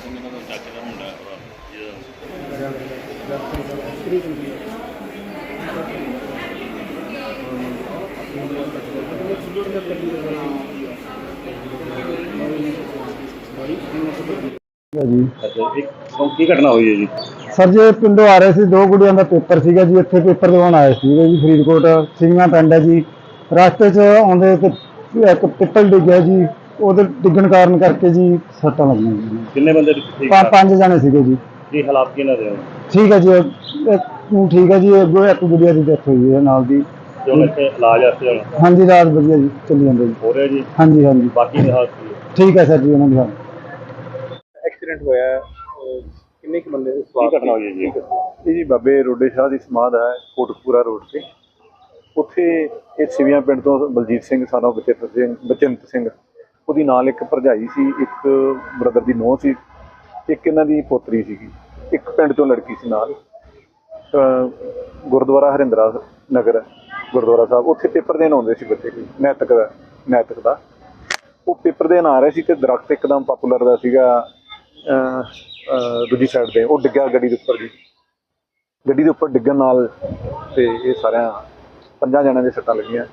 ਸਿੰਘ ਇਹਨਾਂ ਦਾ ਚਾਚੇ ਦਾ ਮੁੰਡਾ ਹੈ ਭਰਾ ਜਿਹਦਾ ਜੀ। ਅੱਛਾ ਇੱਕ ਕੀ ਘਟਨਾ ਹੋਈ ਹੈ ਜੀ? ਸਰ ਜੀ ਪਿੰਡੋਂ ਆ ਰਹੇ ਸੀ ਦੋ ਗੁੜੀਆਂ ਦਾ ਪੇਪਰ ਸੀਗਾ ਜੀ ਇੱਥੇ ਪੇਪਰ ਦਿਵਾਉਣ ਆਏ ਸੀਗੇ ਜੀ ਫਰੀਦਕੋਟ ਸਿੰਘਾਂ ਪਿੰਡ ਹੈ ਜੀ। ਰਸਤੇ 'ਚ ਆਉਂਦੇ ਤੇ ਇੱਕ ਪਿੱਪਲ ਡਿੱਗਿਆ ਜੀ। ਉਹਦੇ ਡਿੱਗਣ ਕਾਰਨ ਕਰਕੇ ਜੀ ਸੱਟਾਂ ਲੱਗੀਆਂ ਜੀ। ਕਿੰਨੇ ਬੰਦੇ ਠੀਕ ਪੰ- ਪੰਜ ਜਣੇ ਸੀਗੇ ਜੀ। ਕੀ ਹਾਲਾਤ ਕੀ ਇਹਨਾਂ ਦੇ? ਠੀਕ ਹੈ ਜੀ ਇਹ- ਇੱਕ ਨੂੰ ਠੀਕ ਹੈ ਜੀ ਅੱਗੋਂ ਇੱਕ ਗੁੜੀਆ ਦੀ ਡੈਥ ਹੋਈ ਹੈ ਨਾਲ ਦੀ। ਜੋ ਇੱਥੇ ਇਲਾਜ ਵਾਸਤੇ ਹੁਣ ਹਾਂਜੀ ਰਾਤ ਵਧੀਆ ਜੀ ਚੱਲੀ ਜਾਂਦਾ ਜੀ। ਹੋ ਰਿਹਾ ਜੀ? ਹਾਂਜੀ ਹਾਂਜੀ। ਬਾਕੀ ਦੀ ਹਾਲਤ ਕੀ ਹੈ ਠੀਕ ਹੈ ਸਰ ਜੀ ਉਹਨਾਂ ਦੀ ਹਾਲਤ। ਐਕਸੀਡੈਂਟ ਹੋਇਆ ਹੈ, ਅਹ ਕਿੰਨੇ ਕੁ ਬੰਦੇ ਕੀ ਘਟਨਾ ਹੋਈ ਹੈ ਜੀ? ਇਹ ਜੀ ਬਾਬੇ ਰੋਡੇ ਸ਼ਾਹ ਦੀ ਸਮਾਧ ਹੈ ਕੋਟਕਪੂਰਾ ਰੋਡ ਤੇ। ਉੱਥੇ ਇਹ ਸਿਵੀਆਂ ਪਿੰਡ ਤੋਂ ਬਲਜੀਤ ਸਿੰਘ ਸਾਨੋ ਬਚਿੱਤਰ ਸਿੰਘ ਬਚਿੰਤ ਸਿੰਘ ਉਹਦੀ ਨਾਲ ਇੱਕ ਭਰਜਾਈ ਸੀ, ਇੱਕ ਬ੍ਰਦਰ ਦੀ ਨੂੰਹ ਸੀ, ਇੱਕ ਇਹਨਾਂ ਦੀ ਪੋਤਰੀ ਸੀਗੀ, ਇੱਕ ਪਿੰਡ ਤੋਂ ਲੜਕੀ ਸੀ ਨਾਲ। ਗੁਰਦੁਆਰਾ ਹਰਿੰਦਰਾ ਨਗਰ ਗੁਰਦੁਆਰਾ ਸਾਹਿਬ, ਉੱਥੇ ਪੇਪਰ ਦੇਣ ਆਉਂਦੇ ਸੀ ਬੱਚੇ ਕੋਈ, ਨੈਤਿਕ ਦਾ ਨੈਤਿਕ ਦਾ। ਉਹ ਪੇਪਰ ਦੇਣ ਆ ਰਹੇ ਸੀ ਤੇ ਦਰਖਤ ਇੱਕਦਮ ਪਪੂਲਰ ਦਾ ਸੀਗਾ ਦੂਜੀ ਸਾਈਡ ਤੇ, ਉਹ ਡਿੱਗਿਆ ਗੱਡੀ ਦੇ ਉੱਪਰ ਜੀ। ਗੱਡੀ ਦੇ ਉੱਪਰ ਡਿੱਗਣ ਨਾਲ ਤੇ ਇਹ ਸਾਰਿਆਂ, ਪੰਜਾਂ ਜਣਿਆਂ ਦੇ ਸੱਟਾਂ ਲੱਗੀਆਂ।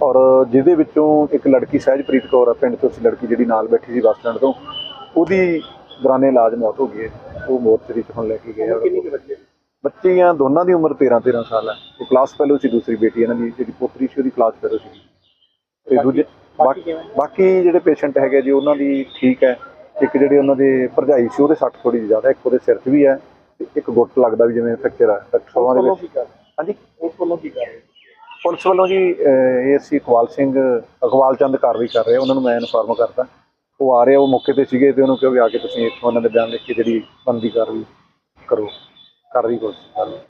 ਔਰ ਜਿਹਦੇ ਵਿੱਚੋਂ ਇੱਕ ਲੜਕੀ ਸਹਿਜਪ੍ਰੀਤ ਕੌਰ ਆ ਪਿੰਡ ਤੋਂ ਸੀ ਲੜਕੀ ਜਿਹੜੀ ਨਾਲ ਬੈਠੀ ਸੀ ਬੱਸ ਸਟੈਂਡ ਤੋਂ ਉਹਦੀ ਦੌਰਾਨੇ ਇਲਾਜ ਮੌਤ ਹੋ ਗਈ ਹੈ। ਉਹ ਮੋਰਚਰੀ ਚ ਹੁਣ ਲੈ ਕੇ ਗਏ ਕਿੰਨੇ ਕੁ ਬੱਚੇ ਬੱਚੀਆਂ ਦੋਨਾਂ ਦੀ ਉਮਰ 13 13 ਸਾਲ ਹੈ ਉਹ ਕਲਾਸ ਫੈਲੋ ਸੀ ਦੂਸਰੀ ਬੇਟੀ ਇਹਨਾਂ ਦੀ ਜਿਹੜੀ ਪੁੱਤਰੀ ਸੀ ਉਹਦੀ ਕਲਾਸ ਫੈਲੋ ਸੀ ਤੇ ਦੂਜੇ ਬਾਕੀ ਜਿਹੜੇ ਪੇਸ਼ੈਂਟ ਹੈਗੇ ਜੀ ਉਹਨਾਂ ਦੀ ਠੀਕ ਹੈ। ਇੱਕ ਜਿਹੜੇ ਉਹਨਾਂ ਦੇ ਭਰਜਾਈ ਸੀ ਉਹਦੇ ਸੱਟ ਥੋੜੀ ਜਿਹੀ ਜ਼ਿਆਦਾ ਇੱਕ ਉਹਦੇ ਸਿਰ 'ਚ ਵੀ ਹੈ ਤੇ ਇੱਕ ਗੁੱਟ ਲੱਗਦਾ ਵੀ ਜਿਵੇਂ ਫ੍ਰੈਕਚਰ ਹੈ ਡਾਕਟਰ ਦੇ ਵਿੱਚ। ਹਾਂਜੀ? ਉਸ ਵੱਲੋਂ ਕੀ ਕਰ ਰਹੇ ਪੁਲਿਸ ਵੱਲੋਂ ਜੀ ਅਹ, ਇਹ ਅਸੀਂ ਇਕਬਾਲ ਸਿੰਘ ਇਕਬਾਲ ਚੰਦ ਕਾਰਵਾਈ ਕਰ ਰਹੇ ਉਹਨਾਂ ਨੂੰ ਮੈਂ ਇਨਫਾਰਮ ਕਰਦਾ। ਉਹ ਆ ਰਹੇ ਆ, ਉਹ ਮੌਕੇ ਤੇ ਸੀਗੇ ਤੇ ਉਹਨੂੰ ਕਿਹਾ ਵੀ ਆ ਕੇ ਤੁਸੀਂ ਇੱਥੋਂ ਉਹਨਾਂ ਦੇ ਬਿਆਨ ਲਿਖ ਕੇ ਜਿਹੜੀ ਬੰਦੀ ਕਾਰਵਾਈ ਕਰੋ ਕਰ ਰਹੀ ਕੋਸ਼ਿਸ਼ ਕਰ।